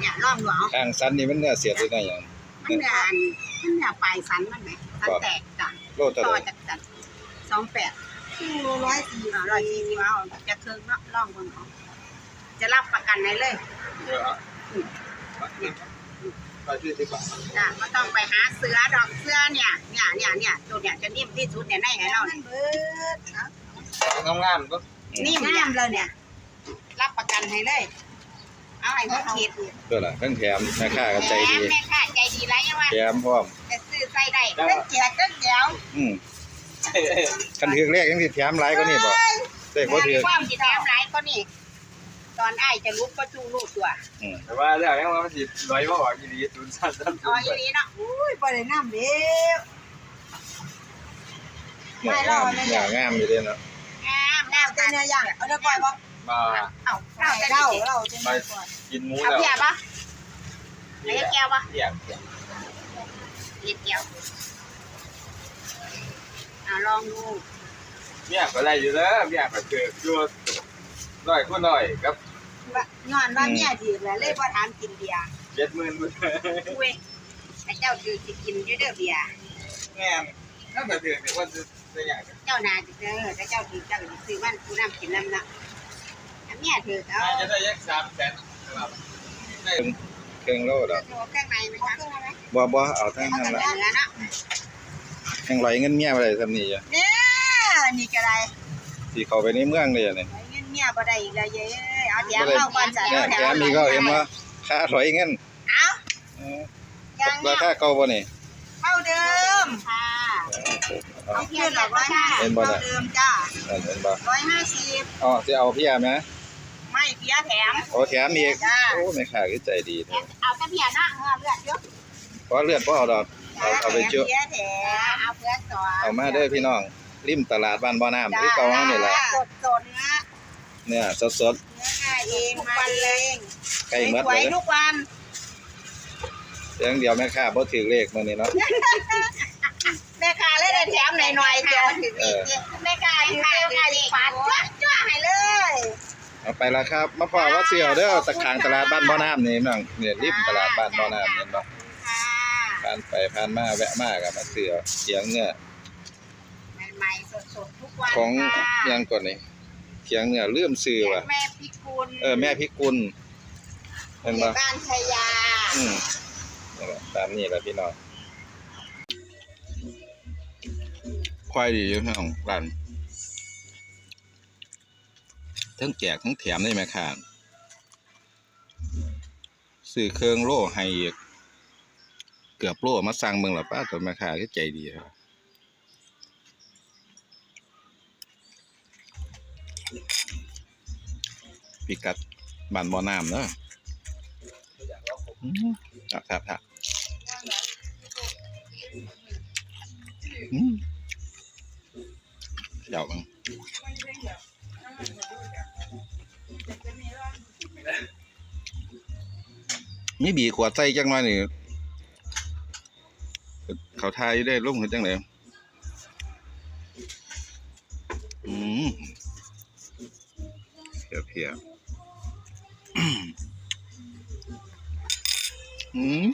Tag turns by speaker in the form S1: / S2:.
S1: เนี่ยลองดูเอา
S2: ข้างสันนี่มันเนื้อเสียดหรือไงอย่าง
S1: มันเนื้ออันมันเนื้อปลายสันมันไหมสันแตกจ้ะ
S2: โลเท่า
S1: ต่อ
S2: ไหร่
S1: จากจัดสองแปดร้อยสี่ร้อยสี่สิบเอาจะเคิงเนาะลองเบิ่งเอาจะรับประกันได้เลย
S3: เออเอาไปที่ที่บ้าน
S1: จ้ะไม่ต้องไปหาเสือดอกเสือเนี่ยเนี่ยเนี่ยเนี่ยตัวเนี่ยจะนิ่มที่สุดเนี่ยในให้เราเนี่ย
S3: งามงามๆก็
S1: นิ่มเนี่ยเลยเนี่ย รับประกันให้เลย เอาให้เขาขีด
S2: เพื่อละทั้งแถมแม่ค้าก็ใจดี
S1: แม่ค่ะใจดีไรยังว่า
S2: แถมพร้อม
S1: จะซื้อใส่ได้เพิ่งเจียเพิ่งเดียว
S2: อืมคันถือเลขยังสิแถมหลายกว่านี้บ่เลขบ่ถือ
S1: ความจิตแถมหลายก็นี่ตอนไอ้ายจะลุกก็จู้ลูกตัว
S2: อืม
S3: แต่ว่าเรื่องนี้มันสิร้อยบ่ออกอีหลีศูนย์สั้นสั้น
S1: อ๋ออย่างนี้เนาะอุ้ยบ่ได้น้ำเด้อ
S2: เนื้องามเนื้องามอยู่เด้เนาะ
S1: งามงามแต่เนื้อย่างเอาเนื้อก่อยบ่
S3: มา
S1: เอาเอาเล่าเล่าจะ
S3: ไปกินหมู
S1: เอา
S3: แล้ว
S1: เพียบ่ไอ้แก้วบ่
S3: เปียกเปียก
S1: เลีดแก้วอ่าลองดู
S3: เมียก็ได้อยู่แล้วเมียก็คืออยู่ร้อยคนร้อยกับ
S1: ว่าย้อนว่าเมียถือแล้วเลยบ่ถามกินเบียร์
S3: เจ็ดหมื่นมื้อ
S1: อุ้ยไอ้เจ้าถือสิกินอยู่เด้อเบียร์
S3: แม่นนั่นก็ถือว่าจะจะอย่าง
S1: เจ้านาจะเจอแต่เจ้าถือเจ้าสิซื้อมันผู้นำกินนำนะ อันเมียถือเอา
S3: น่าจะได้ยักสามแสนครับได้
S2: เครื่องโลดอก
S1: ตัวเครื่องในไหมคะเครื่องในไหม
S2: บ่บ่เอาทั้ง
S1: เอา
S2: นั้น
S1: แต่
S2: ละ
S1: เนื้อเนาะ
S2: ยังไหลเงินเมียบ่ได้ซำนี้จ้ะ
S1: เนี่ยนี่ก็ได้
S2: สิเข้าไปในเมืองเลยอะนี่
S1: ไอ้เงินเมียบ่ได้อีกแล้วเย้เอาเดี๋ยวเข้าก่อนจ้ะ
S2: เนี่ยแถมมีก็เห็นว่าค่าถอยเงิน
S1: เอา
S2: เออ
S1: ยัง
S2: รา
S1: เนี่ย
S2: คาเก่าบ่นี่
S1: เท่าเดิมค่ะ
S2: เอา
S1: เอาเพียงหรอกว่าค่ะ
S2: เป็นบ่
S1: เท่า
S2: ได้
S1: เดิมจ้า
S2: เอาเห็นบ่
S1: ร้อยห้าสิบ
S2: อ๋อสิเอาเพียไหม
S1: ไม่เพียแถม
S2: โอ้แถมอีก
S1: จ้า
S2: โอ้แม่ค้าคือใจดี
S1: แถ
S2: เด้อ
S1: มเอาแต่เพียนะเออเลือดเยอะ
S2: เพราะเลือดบ่เอาดอกเอาเอาไปเจือ
S1: เพียแถมเอาเพื่อสอน
S2: เอามาเด้อพี่น้อง ริมตลาดบ้านบ่อน้ำที่เก่าเฮานี่ล่ะ
S1: สดสดๆนะ
S2: เนี่ยสด
S1: เนื้อค่าเองมาเอง
S2: ๆใกล้หมด
S1: สว
S2: เลยย
S1: ทุกวัน
S2: เพียงเดียวแม่ค้าบ่ถือเลขมื้อนี้เนาะ
S1: แม่ค้าเลยได้แถมหน่อยๆเดียวถึงนี่แม่ค้าถึงแม่ค้าอีกปาดจ้วจ้วให้เลย
S2: เอาไปละครับมาพอว่าเสี่ยวเด้อตะขางตลาดบ้านบ่อน้ำนี่น้องเนี่ยริมตลาดบ้านบ่อน้ำเห็นบ่
S1: ค่ะ
S2: ผ่านไปผ่านมาแวะมาก็มาซื้อเสียงเนื้อ
S1: ใหม่ๆสดๆทุกวัน
S2: ของ
S1: ค่ะ
S2: ยังก่อนนี่เสียงเนื้อลืมซื้อว่ะ
S1: แม่พิกุล
S2: เออแม่พิกุลเห็นบ่
S1: บ้านชายา
S2: อืมนี่แหละตามนี้แหละพี่น้องควายดีอยู่พี่น้องร้าน ทั้งแจกทั้งแถมได้ไหมค่ะซื้อเครื่องโล่ให้อีกเกือบโล่มาสั่งเมืองหละป้าตัวแม่ค้าก็ใจดีครับพิกัดบ้านบ่อน้ำเนอะครับครับครับอืมเดี๋ยวมั้ง ไมีบีขวดใส่จังหน่อยนี่เขาทายได้ร่มเห็นจังเลยอืมเพียเพียอืม